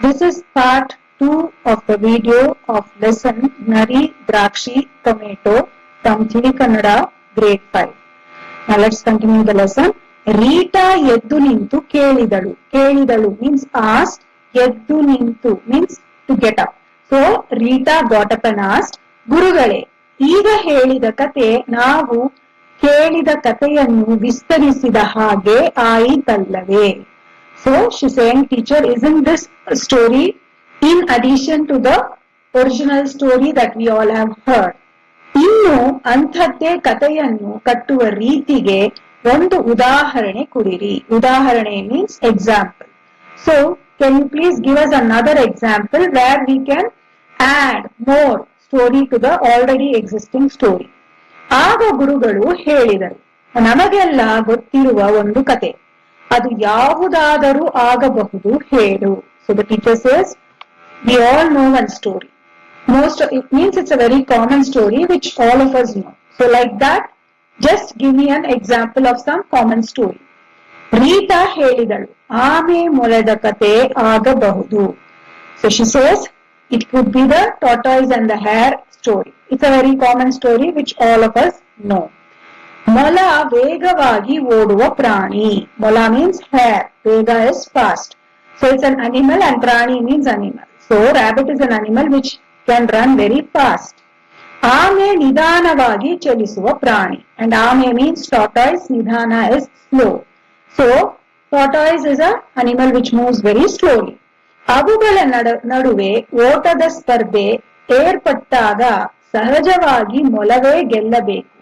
This is part 2 of the video of lesson Nari Drakshi Tomato from Kannada grade 5. Now let's continue the lesson. Rita ಎದ್ದು ನಿಂತು ಕೇಳಿದಳು ಕೇಳಿದಳು means asked ಎದ್ದು ನಿಂತು means to get up so Rita got up asked. Asked ಗುರುಗಳೇ ಈಗ ಹೇಳಿದ ಕತೆ ನಾವು ಕೇಳಿದ ಕಥೆಯನ್ನು ವಿಸ್ತರಿಸಿದ ಹಾಗೆ ಆಯಿತಲ್ಲವೇ so she's saying, teacher isn't in story story in to the original story that we all have heard ಇನ್ನು ಅಂಥದ್ದೇ ಕಥೆಯನ್ನು ಕಟ್ಟುವ ರೀತಿಗೆ ಒಂದು ಉದಾಹರಣೆ ಕೊಡಿರಿ. ಉದಾಹರಣೆ means example so can you please give us another example where we can add more story to the already existing story ಆಗ ಗುರುಗಳು ಹೇಳಿದರು ನಮಗೆಲ್ಲ ಗೊತ್ತಿರುವ ಒಂದು ಕತೆ. ಅದು ಯಾವುದಾದರೂ ಆಗಬಹುದು ಹೇಳು so the teacher says we all know one story most it means it's a very common story which all of us know so like that just give me an example of some common story Rita ಹೇಳಿದಳು ಆಮೆ ಮೊಲದ ಕತೆ ಆಗಬಹುದು so she says it could be the tortoise and the hare story it's a very common story which all of us know ಮೊಲ ವೇಗವಾಗಿ ಓಡುವ ಪ್ರಾಣಿ. ಮೊಲ ಮೀನ್ಸ್ ಹೇರ್ ವೇಗ is fast so it's an animal and ಪ್ರಾಣಿ means animal so rabbit is an animal which can run very fast ಆಮೆ ನಿಧಾನವಾಗಿ ಚಲಿಸುವ ಪ್ರಾಣಿ. ಅಂಡ್ ಆಮೆ ಮೀನ್ಸ್ ಟಾಟಾಯ್ಸ್ ನಿಧಾನ is slow so tortoise is a animal which moves very slowly ಅವುಗಳ ನಡುವೆ ಓಟದ ಸ್ಪರ್ಧೆ ಏರ್ಪಟ್ಟಾಗ ಸಹಜವಾಗಿ ಮೊಲವೇ ಗೆಲ್ಲಬೇಕು.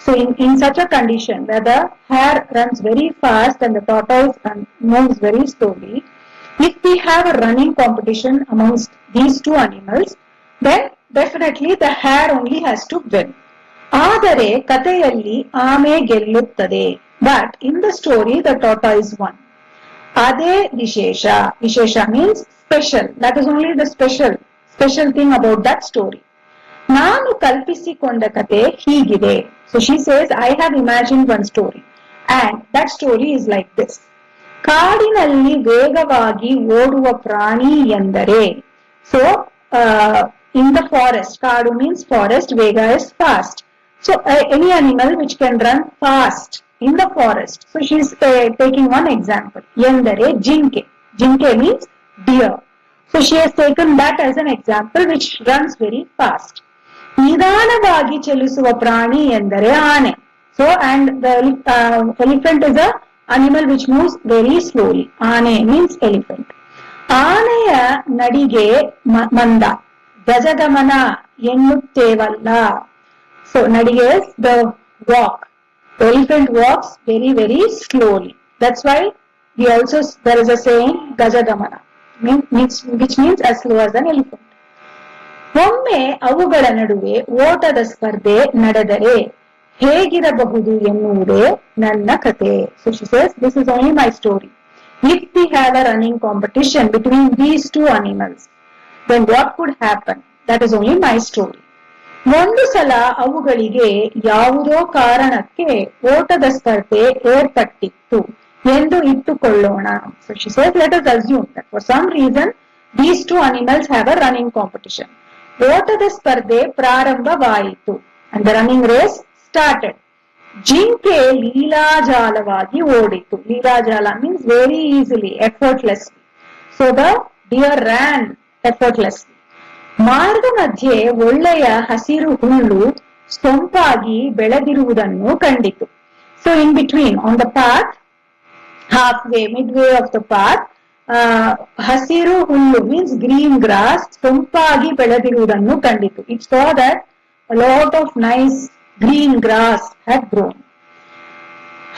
So in in such a condition the hare runs very fast and the tortoise moves very slowly if we have a running competition amongst these two animals, then definitely the hare only has to win. ಆದರೆ ಕಥೆಯಲ್ಲಿ ಆಮೆ ಗೆಲ್ಲುತ್ತದೆ but in the story the tortoise won ಅದೇ ವಿಶೇಷ ವಿಶೇಷ means special that is only the special special thing about that story ನಾನು ಕಲ್ಪಿಸಿಕೊಂಡ ಕತೆ ಹೀಗಿದೆ so she says I have imagine one story and that story is like this ಕಾಡಿನಲ್ಲಿ ವೇಗವಾಗಿ ಓಡುವ ಪ್ರಾಣಿ ಎಂದರೆ ಸೊ ಇನ್ ದ ಫಾರೆಸ್ಟ್ ಕಾಡು ಮೀನ್ಸ್ ಫಾರೆಸ್ಟ್ ವೇಗ is fast so any animal which can run fast in the forest so she is taking one example ಎಂದರೆ ಜಿಂಕೆ ಜಿಂಕೆ means deer so she has taken that as an example which runs very fast ನಿಧಾನವಾಗಿ ಚಲಿಸುವ ಪ್ರಾಣಿ ಎಂದರೆ ಆನೆ so and the elephant is a animal which moves very slowly ಆನೆ means elephant ಆನೆಯ ನಡಿಗೆ ಮಂದ ಗಜಗಮನ ಎನ್ನುತ್ತೇವಲ್ಲ ಸೊ ನಡಿಗೆ the walk elephant walks very very slowly that's why we also there is a saying ಗಜಗಮನ which means as slow as an elephant ಒಮ್ಮೆ ಅವುಗಳ ನಡುವೆ ಓಟದ ಸ್ಪರ್ಧೆ ನಡೆದರೆ ಹೇಗಿರಬಹುದು ಎನ್ನುವುದೇ ನನ್ನ ಕತೆ. So she this is only my story if we have a running competition between these two animals then what could happen that is only my story ಒಂದು ಸಲ ಅವುಗಳಿಗೆ ಯಾವುದೋ ಕಾರಣಕ್ಕೆ ಓಟದ ಸ್ಪರ್ಧೆ ಏರ್ಪಟ್ಟಿತ್ತು ಎಂದು ಇಟ್ಟುಕೊಳ್ಳೋಣ. So she says let us assume that for some reason these two animals have a running competition ಓಟದ ಸ್ಪರ್ಧೆ ಪ್ರಾರಂಭವಾಯಿತು. ಅಂದ್ರೆ ರನ್ನಿಂಗ್ ರೇಸ್ ಸ್ಟಾರ್ಟೆಡ್ ಜಿಂಕೆ ಲೀಲಾಜಾಲವಾಗಿ ಓಡಿತು. ಲೀಲಾಜಾಲ means very easily effortless so the deer ran effortless ಮಾರ್ಗ ಮಧ್ಯೆ ಒಳ್ಳೆಯ ಹಸಿರು ಹುಲ್ಲು ಸೊಂಪಾಗಿ ಬೆಳೆದಿರುವುದನ್ನು ಕಂಡಿತು. So in between on the path halfway midway of the path ಹಸಿರು ಹುಲ್ಲು ಮೀನ್ಸ್ ಗ್ರೀನ್ ಗ್ರಾಸ್ ಸೊಂಪಾಗಿ ಬೆಳೆದಿರುವುದನ್ನು ಕಂಡಿತು. It saw that lot of nice green grass had grown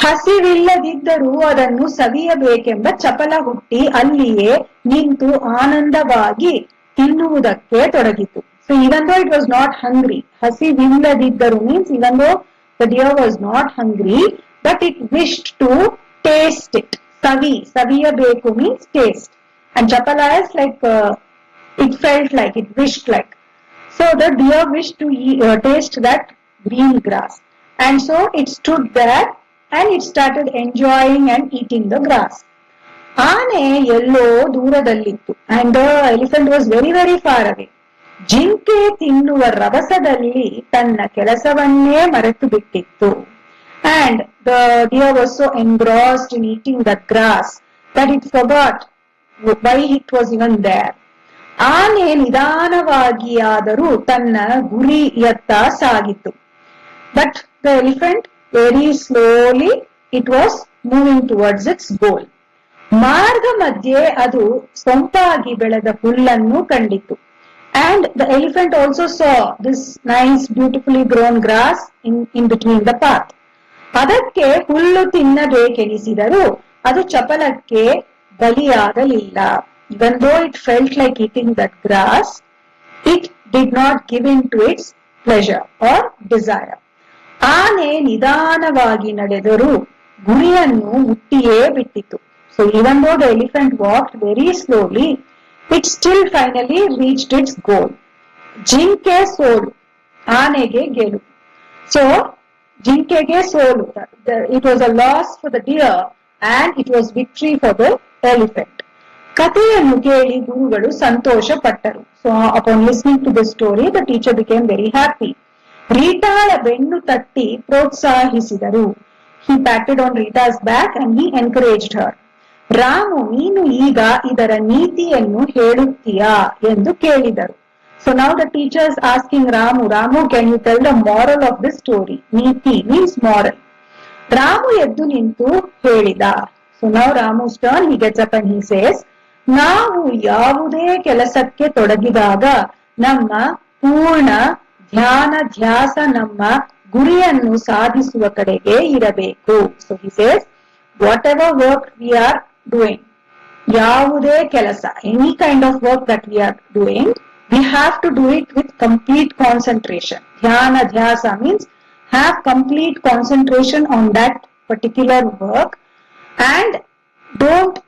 ಹಸಿವಿಲ್ಲದಿದ್ದರೂ ಅದನ್ನು ಸವಿಯಬೇಕೆಂಬ ಚಪಲ ಹುಟ್ಟಿ ಅಲ್ಲಿಯೇ ನಿಂತು ಆನಂದವಾಗಿ ತಿನ್ನುವುದಕ್ಕೆ ತೊಡಗಿತು. So even though it was not hungry ಹಸಿವಿಲ್ಲದಿದ್ದರೂ means even though the was not hungry but it wish to taste it Savi ಸವಿಯಬೇಕು means taste and ಚಪಲ is like it felt like it wished like so the deer wish to taste that green grass. And so it stood there and it started enjoying and eating the grass. ಆನೆ ಎಲ್ಲೋ ದೂರದಲ್ಲಿತ್ತು and the elephant was very very far away ಜಿಂಕೆ ತಿನ್ನುವ ರಭಸದಲ್ಲಿ ತನ್ನ ಕೆಲಸವನ್ನೇ ಮರೆತು ಬಿಟ್ಟಿತ್ತು and the deer was so engrossed in eating the grass that it forgot why it was even there ಆನೆ ನಿಧಾನವಾಗಿಯಾದರೂ ತನ್ನ ಗುರಿಯತ್ತ ಸಾಗಿತು but the elephant very slowly it was moving towards its goal ಮಾರ್ಗ ಮಧ್ಯೆ ಅದು ಸೊಂಪಾಗಿ ಬೆಳೆದ ಹುಲ್ಲನ್ನು ಕಂಡಿತು and the elephant also saw this nice beautifully grown grass in in between the path ಅದಕ್ಕೆ ಹುಲ್ಲು ತಿನ್ನಬೇಕೆನಿಸಿದರೂ ಅದು ಚಪಲಕ್ಕೆ ಬಲಿಯಾಗಲಿಲ್ಲ. Even though it felt like eating that grass it did not give in to its pleasure or desire ಆನೆ ನಿಧಾನವಾಗಿ ನಡೆದರೂ ಗುರಿಯನ್ನು ಮುಟ್ಟಿಯೇ ಬಿಟ್ಟಿತು. So even though the elephant walk very slowly it still finally reached its goal ಜಿಂಕೆ ಸೋಲು, ಆನೆಗೆ ಗೆಲುವು. So ಜಿಂಕೆಗೆ ಸೋಲು it was a loss for the deer and it was victory for the elephant ಕಥೆಯನ್ನು ಕೇಳಿ ಗುರುಗಳು ಸಂತೋಷ ಪಟ್ಟರು so upon listening to the story the teacher became very happy ರೀಟಾಳ ಬೆನ್ನು ತಟ್ಟಿ ಪ್ರೋತ್ಸಾಹಿಸಿದರು. He patted on Rita's back and he encouraged her Ramu, ನೀನು ಈಗ ಇದರ ನೀತಿಯನ್ನು ಹೇಳುತ್ತೀಯಾ ಎಂದು ಕೇಳಿದರು. So now the teacher's asking Ramu Ramu can you tell the moral of the story ನೀತಿ ಮೀನ್ಸ್ ಮಾರಲ್ ರಾಮು ಎದ್ದು ನಿಂತು ಹೇಳಿದ. So now Ramu stern he gets up and he says ನಾವು ಯಾವುದೇ ಕೆಲಸಕ್ಕೆ ತೊಡಗಿದಾಗ ನಮ್ಮ ಪೂರ್ಣ ಧ್ಯಾನ, ಧ್ಯಾಸ ನಮ್ಮ ಗುರಿಯನ್ನು ಸಾಧಿಸುವ ಕಡೆಗೆ ಇರಬೇಕು. So he says whatever work we are doing ಯಾವುದೇ ಕೆಲಸ any kind of work that we are doing We have to do it with complete concentration ಧ್ಯಾನ ಧ್ಯಾಸ means have complete concentration on that particular work and don't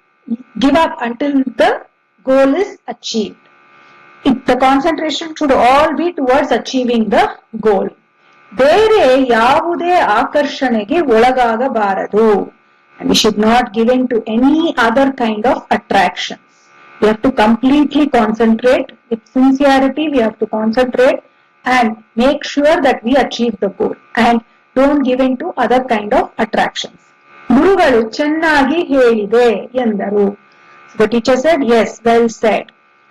give up until the goal is achieved. It, the concentration should all be towards achieving the goal. ಬೇರೆ ಯಾವುದೇ ಆಕರ್ಷಣೆಗೆ ಒಳಗಾಗಬಾರದು we should not give in to any other kind of attractions we have to completely concentrate with sincerity we have to concentrate and make sure that we achieve the goal and don't give in to other kind of attractions ಗುರುಗಳು ಚೆನ್ನಾಗಿ ಹೇಳಿದೆ ಎಂದರು the teacher said as well said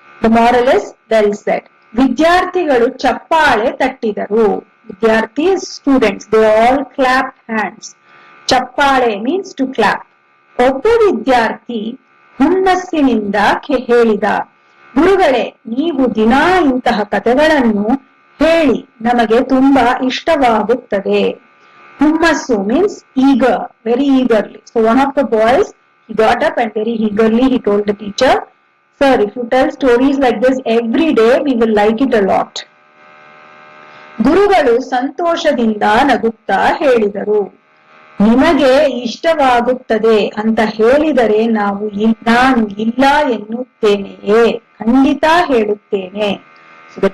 the moral is well said ವಿದ್ಯಾರ್ಥಿಗಳು ಚಪ್ಪಾಳೆ ತಟ್ಟಿದರು ವಿದ್ಯಾರ್ಥಿ students they all clap hands ಚಪ್ಪಾಳೆ means to clap ಒಬ್ಬ ವಿದ್ಯಾರ್ಥಿ ಹುಮ್ಮಸ್ಸಿನಿಂದ ಹೇಳಿದ, ಗುರುಗಳೇ, ನೀವು ದಿನಾ ಇಂತಹ ಕಥೆಗಳನ್ನು ಹೇಳಿ, ನಮಗೆ ತುಂಬಾ ಇಷ್ಟವಾಗುತ್ತದೆ. ಹುಮ್ಮಸ್ಸು ಮೀನ್ಸ್ ಈಗ very eagerly so one of the boys he got up and very eagerly he the teacher sir if you tell stories like this every day we will like it a lot ಗುರುಗಳು ಸಂತೋಷದಿಂದ ನಗುತ್ತಾ ಹೇಳಿದರು. ನಿಮಗೆ ಇಷ್ಟವಾಗುತ್ತದೆ ಅಂತ ಹೇಳಿದರೆ ನಾವು ನಾನು ಇಲ್ಲ ಎನ್ನುತ್ತೇನೆಯೇ? ಖಂಡಿತ ಹೇಳುತ್ತೇನೆ.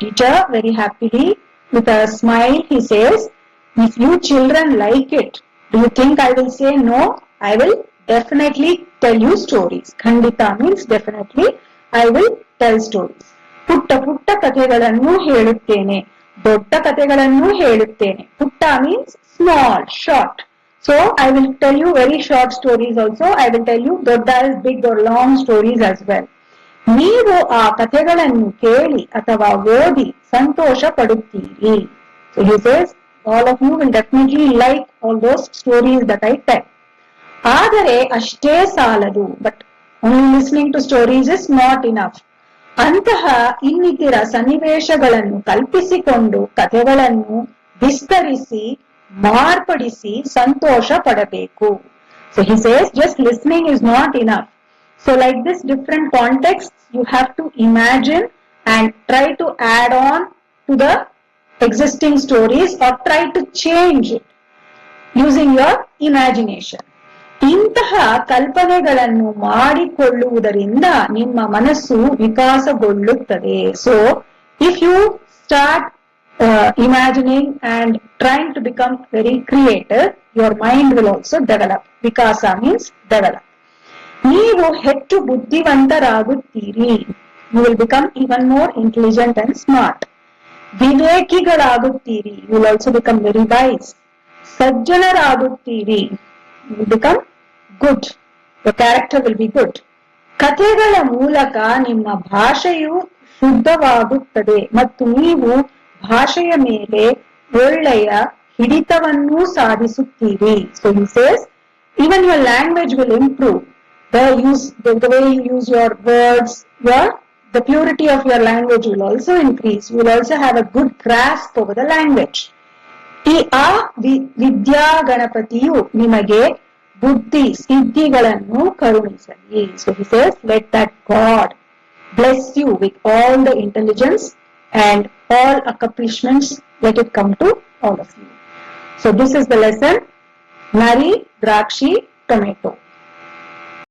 Teacher very happily with a smile he says if you children like it do you think I will say no I will definitely tell you stories ಖಂಡಿತ means definitely I will tell stories ಪುಟ್ಟ ಪುಟ್ಟ ಕಥೆಗಳನ್ನು ಹೇಳುತ್ತೇನೆ. ದೊಡ್ಡ ಕಥೆಗಳನ್ನು ಹೇಳುತ್ತೇನೆ. ಪುಟ್ಟ means small short so I will tell you very short stories also. I will tell you ದೊಡ್ಡ big or long stories as well ನೀವು ಆ ಕಥೆಗಳನ್ನು ಕೇಳಿ ಅಥವಾ ಓದಿ ಸಂತೋಷ ಪಡುತ್ತೀರಿ so he says all of you will definitely like all those stories that I tell. ಆದರೆ ಅಷ್ಟೇ ಸಾಲದು but only listening to stories is not enough ಅಂತಹ ಇನ್ನಿತರ ಸನ್ನಿವೇಶಗಳನ್ನು ಕಲ್ಪಿಸಿಕೊಂಡು ಕಥೆಗಳನ್ನು ವಿಸ್ತರಿಸಿ ಮಾರ್ಪಡಿಸಿ ಸಂತೋಷ ಪಡಬೇಕು so he says just listening is not enough so like this different context you have to imagine and try to add on to the existing stories or try to change it using your imagination. ಇಂತಹ ಕಲ್ಪನೆಗಳನ್ನು ಮಾಡಿಕೊಳ್ಳುವುದರಿಂದ ನಿಮ್ಮ ಮನಸ್ಸು ವಿಕಾಸಗೊಳ್ಳುತ್ತದೆ so if you start imagining and trying to become very creative your mind will also develop ವಿಕಾಸ means develop ನೀವು ಹೆಚ್ಚು ಬುದ್ಧಿವಂತರಾಗುತ್ತೀರಿ you will become even more intelligent and smart ವಿವೇಕಿಗಳಾಗುತ್ತೀರಿ you will also become very wise ಸಜ್ಜನರಾಗುತ್ತೀರಿ you will become good the character will be good ಕಥೆಗಳ ಮೂಲಕ ನಿಮ್ಮ ಭಾಷೆಯು ಶುದ್ಧವಾಗುತ್ತದೆ ಮತ್ತು ನೀವು ಭಾಷೆಯ ಮೇಲೆ ಒಳ್ಳೆಯ ಹಿಡಿತವನ್ನು ಸಾಧಿಸುತ್ತೀರಿ so you says even your language will improve. The use, the, the way you use your words, your the purity of your language will also increase. You will also have a good grasp over the language. ಈ ಆ V- ವಿದ್ಯಾ ಗಣಪತಿಯು ನಿಮಗೆ ಬುದ್ಧಿ ಸಿದ್ಧಿಗಳನ್ನು ಕರುಣಿಸಲಿ so he says let that God bless you with all the intelligence and all accomplishments let it come to all of you. So this is the lesson. Nari, Drakshi, Tomato.